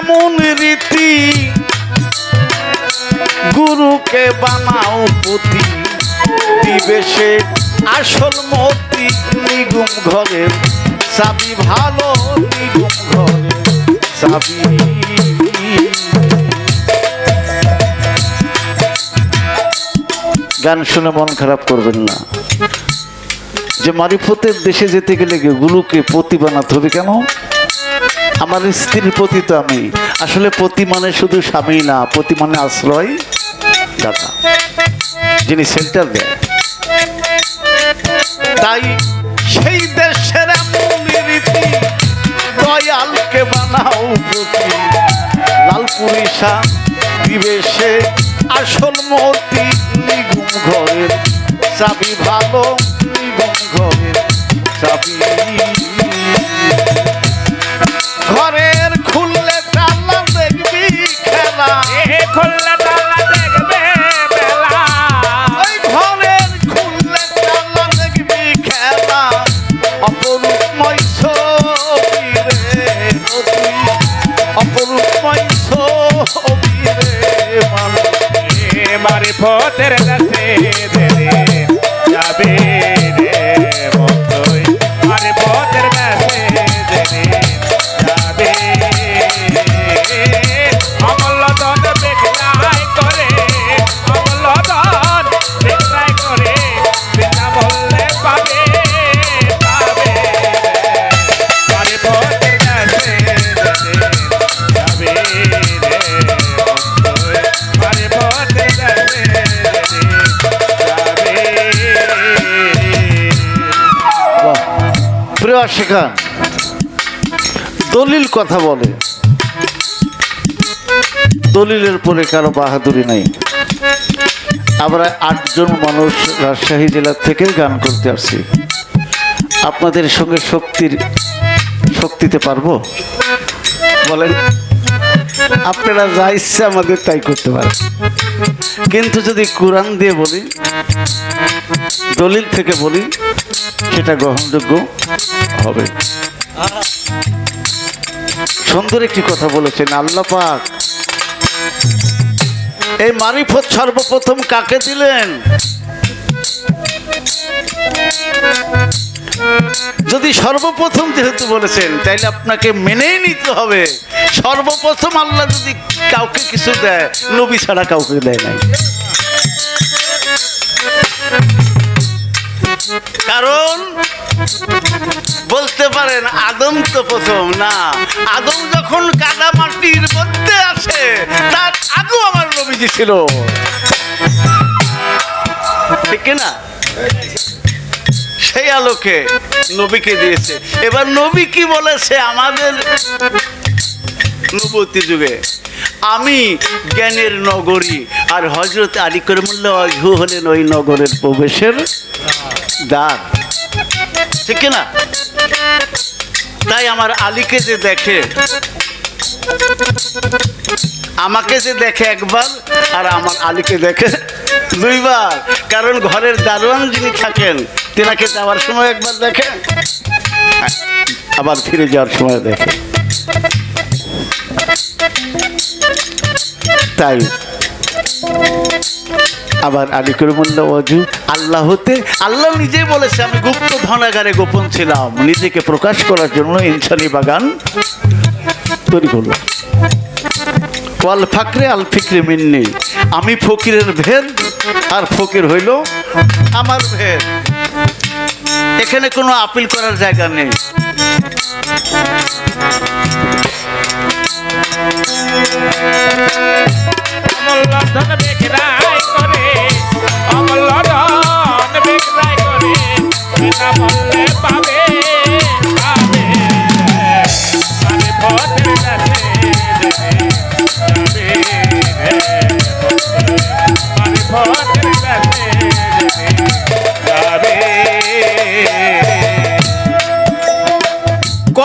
এমন রীতি। গুরুকে বানাও পুঁতি দিবে সে আসল মতি নিগুম ঘরের চাবি ভালো নিগুম ঘরের চাবি গান শুনে মন খারাপ করবেন না। যে মারিফতের দেশে যেতে গেলে গুরুকে পতি বানাতে হবে কেন? আমার স্ত্রীর প্রতি তো আমি। আসলে প্রতি মানে শুধু স্বামী না, প্রতি মানে আশ্রয় দাতা। যিনি সেন্টার দেয় তাই সেই দেশের রীতি, দয়ালকে বানাও প্রতি। লাল পুরিশা দিবে সে আসল মতি নিগুম ঘরের চাবি ভালো নিগুম ঘরের চাবি। পথের কাছে যাবে আশিকা দলিল কথা বলে। দলিলের পরে কারও বাহাদুরি নাই। আমরা আটজন মানুষ রাজশাহী জেলা থেকে গান করতে আসছি। আপনাদের সঙ্গে শক্তির শক্তিতে পারব? বলেন। আপনারা যা ইচ্ছা আমাদের তাই করতে পারেন। কিন্তু যদি কোরআন দিয়ে বলি, দলিল থেকে বলি, সেটা গ্রহণযোগ্য হবে। সুন্দর একটি কথা বলেছেন আল্লাহ পাক। এই মারিফত সর্বপ্রথম কাকে দিলেন? যদি সর্বপ্রথম যেহেতু বলেছেন, তাইলে আপনাকে মেনেই নিতে হবে। সর্বপ্রথম আল্লাহ যদি কাউকে কিছু দেয়, নবী ছাড়া কাউকে দেয় নাই। কারণ বলতে পারেন, আদম তো প্রথম, না, আদম যখন কাদা মাটির মধ্যে আছে, তার আগেও আমার নবীজি ছিল। ঠিক না? আলোকে নবীকে দিয়েছে। এবার নবী কি বলেছে আমাদের নবতী যুগে? আমি জ্ঞানের নগরী, আর হজরত আলী করিমুল্লাহ হলেন ওই নগরের প্রবেশের দ্বার। ঠিক না? তাই আমার আলীকে যে দেখে, আমাকে যে দেখে একবার, আর আমার আলীকে দেখে দুইবার। কারণ ঘরের দারোয়ান যিনি থাকেন তেনাকে যাওয়ার সময় একবার দেখে। আবার ফিরে যাওয়ার সময় দেখে। তাই আবার আলী করিমুল্লাহ অজু আল্লাহ হতে আল্লাহ নিজেই বলেছে, আমি গুপ্ত ধনাগারে গোপন ছিলাম। নিজেকে প্রকাশ করার জন্য ইনসানি বাগান তৈরি করলাম। ওয়াল ফাকরে আল ফিকরে মিন্নি। আমি ফকিরের ভেদ, আর ফকির হইল আমার ভেদ। এখানে কোনো আপিল করার জায়গা নেই।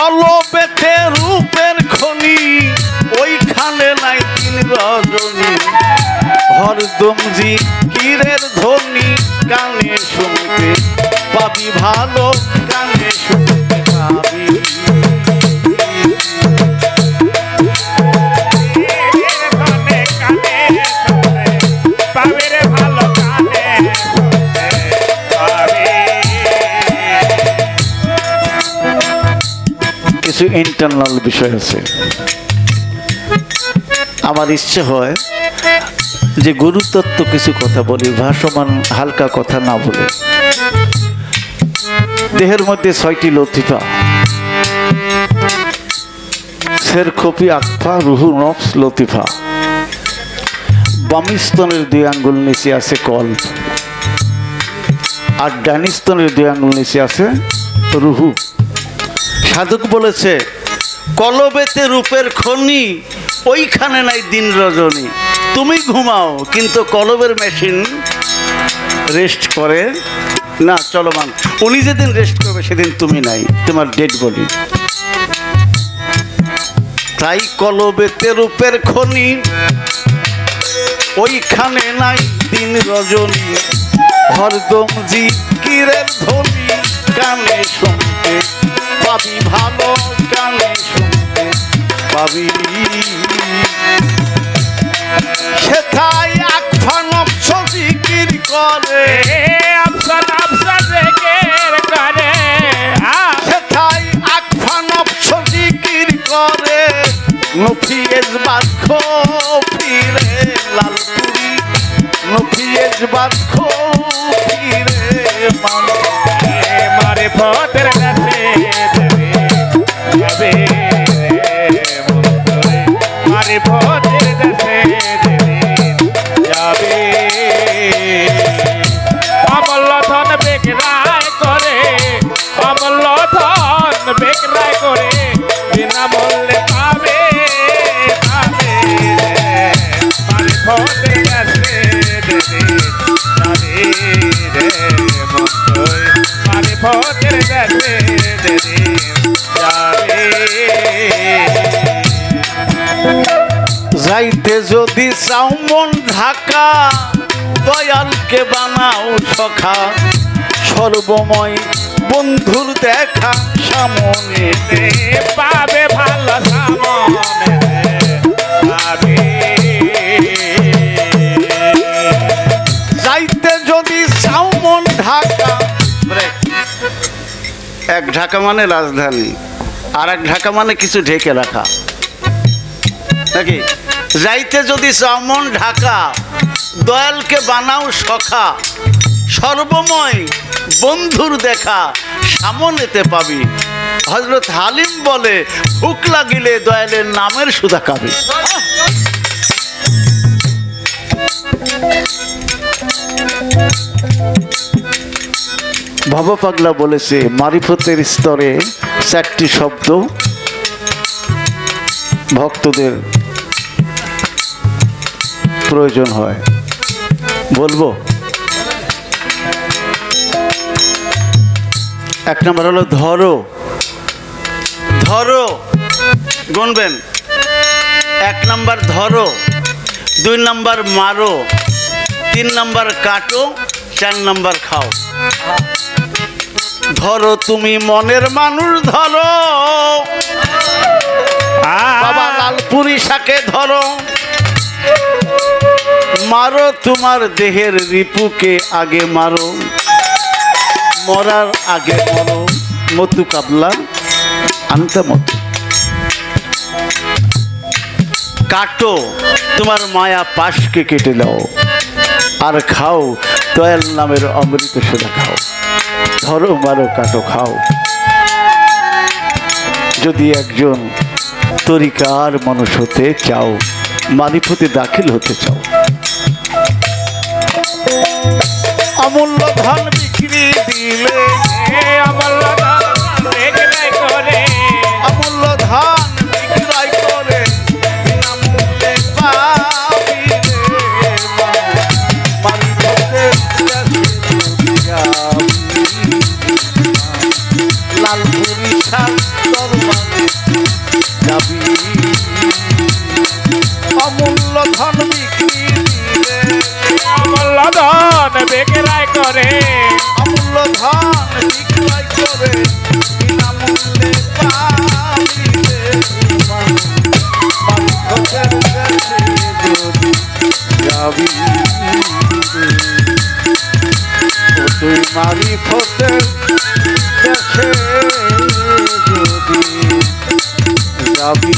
কলবেতে রূপের খনি ওইখানে নাই তিন রজনী। হরদমজি কিরের ধ্বনি কানে শুনতে পাবি ভালো ইন্টারনাল বিষয় আছে। আমার ইচ্ছে হয় যে গুরুতত্ত্ব কিছু কথা বলি, ভাসমান হালকা কথা না বলে। দেহের মধ্যে ছয়টি লতিফা। সের খপি আকফা রুহু, নফস, লতিফা। বামিস্তনের দুই আঙ্গুল নিচে আছে কল। আর ডানিস্তনের দুই আঙ্গুল নিচে আছে রুহু। সাধক বলেছে, কলবেতে রূপের খনি, ওইখানে নাই দিন রজনী। তুমি ঘুমাও, কিন্তু কলবের মেশিন রেস্ট করে। না, চলমান। উনি যেদিন রেস্ট করবে, সেদিন তুমি নাই, তোমার ডেড বডি। তাই কলবেতে রূপের খনি, ওইখানে নাই দিন রজনী। হরদম জিকিরের ধ্বনি, কানে শুনতে পাবি ভালো কানে শুনতে পাবি। সেথায় আকফান জিকির করে মন্তরে মারে পথের দয়ালকে বানাও সখা। সর্বময় বন্ধুর দেখা সামনে পাবে ভালো সামনে পাবে। যাইতে যদি চাও মন ঢাকা। এক ঢাকা মানে রাজধানী আর এক ঢাকা মানে কিছু ঢেকে রাখা। নাকি? যাইতে যদি চাও মন ঢাকা। দয়ালকে বানাও সখা, সর্বময় বন্ধুর দেখা সামনেতে পাবি। হজরত হালিম বলে, ভুক লাগিলে দয়ালের নামের সুদা খাবি। ভব পাগলা বলেছে, মারিফতের স্তরে চারটি শব্দ ভক্তদের প্রয়োজন হয়। বলব? এক নম্বর হলো ধরো। ধরো। গুনবেন। এক নম্বর ধরো। দুই নম্বর মারো। তিন নম্বর কাটো। চার নাম্বার খাও। ধরো তুমি মনের মানুষ ধরো। বাবা লালপুরি শাকে ধরো। মারো তোমার দেহের রিপুকে আগে মারো। মরার আগে মরো। মতু কাবলা, আনতে মতো। কাটো, তোমার মায়া পাশকে কেটে দাও আর খাও, দয়াল নামের অমৃত সোনা খাও। ধরো মারো, কাটো, খাও। যদি একজন তরিকার মানুষ হতে চাও মালিপতি দাখিল হতে চাও অমূল্য ধন বিক্রি দিলে অমূল্য ধন বেগরায় করে অমূল্য ধান বিক্রয় করে বিনামূল্যে পাবি। লাল বরিশাল দরবারে যাবি অমূল্য ধন যাবি তুই মারি ফতে দেখে যদি যাবি